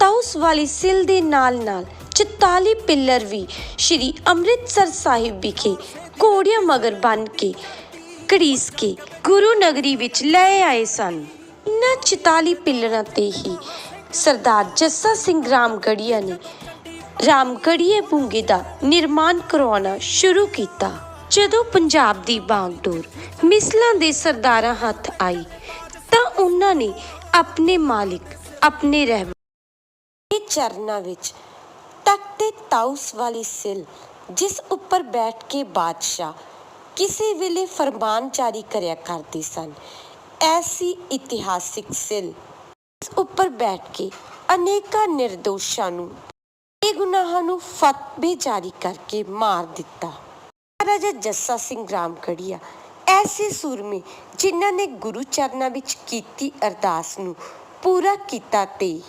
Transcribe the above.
ਤਾਊਸ ਵਾਲੀ ਸਿਲ ਦੇ ਨਾਲ-ਨਾਲ 44 ਪਿੱਲਰ ਵੀ ਸ਼੍ਰੀ ਅੰਮ੍ਰਿਤਸਰ ਸਾਹਿਬ ਵਿਖੇ ਘੋੜਿਆਂ ਮਗਰ ਬੰਨ ਕੇ, ਘੜੀਸ ਕੇ ਗੁਰੂ ਨਗਰੀ ਵਿੱਚ ਲੈ ਆਏ ਸਨ। ਇਨ੍ਹਾਂ 44 ਪਿੱਲਰਾਂ ਤੇ ਹੀ ਸਰਦਾਰ ਜੱਸਾ ਸਿੰਘ ਰਾਮਗੜੀਆ ਨੇ ਰਾਮਗੜੀਏ ਬੂੰਗੇ ਦਾ ਨਿਰਮਾਣ ਕਰਵਾਉਣਾ ਸ਼ੁਰੂ ਕੀਤਾ। ਜਦੋਂ ਪੰਜਾਬ ਦੀ ਬਾਗਡੋਰ ਮਿਸਲਾਂ ਦੇ ਸਰਦਾਰਾਂ ਹੱਥ ਆਈ, ਤਾਂ ਉਹਨਾਂ ਨੇ ਆਪਣੇ ਮਾਲਿਕ, ਆਪਣੇ ਰਹਿ ਇਹ ਚਰਨਾਂ ਵਿੱਚ ਤਖਤੇ ਤਾਊਸ ਵਾਲੀ ਸਿਲ, ਜਿਸ ਉੱਪਰ ਬੈਠ ਕੇ ਬਾਦਸ਼ਾਹ ਕਿਸੇ ਵੇਲੇ ਫਰਮਾਨ ਜਾਰੀ ਕਰਿਆ ਕਰਦੇ ਸਨ, ਐਸੀ ਇਤਿਹਾਸਿਕ ਸਿਲ ਇਸ ਉੱਪਰ ਬੈਠ ਕੇ ਅਨੇਕਾਂ ਨਿਰਦੋਸ਼ਾਂ ਨੂੰ ਇਹ ਗੁਨਾਹਾਂ ਨੂੰ ਫਤਵੇ ਜਾਰੀ ਕਰਕੇ ਮਾਰ ਦਿੱਤਾ। ਰਾਜਾ ਜੱਸਾ ਸਿੰਘ ਰਾਮਗੜੀਆ ਐਸੇ ਸੂਰਮੇ ਜਿਨ੍ਹਾਂ ਨੇ ਗੁਰੂ ਚਰਨਾਂ ਵਿੱਚ ਕੀਤੀ ਅਰਦਾਸ ਨੂੰ ਪੂਰਾ ਕੀਤਾ ਤੇ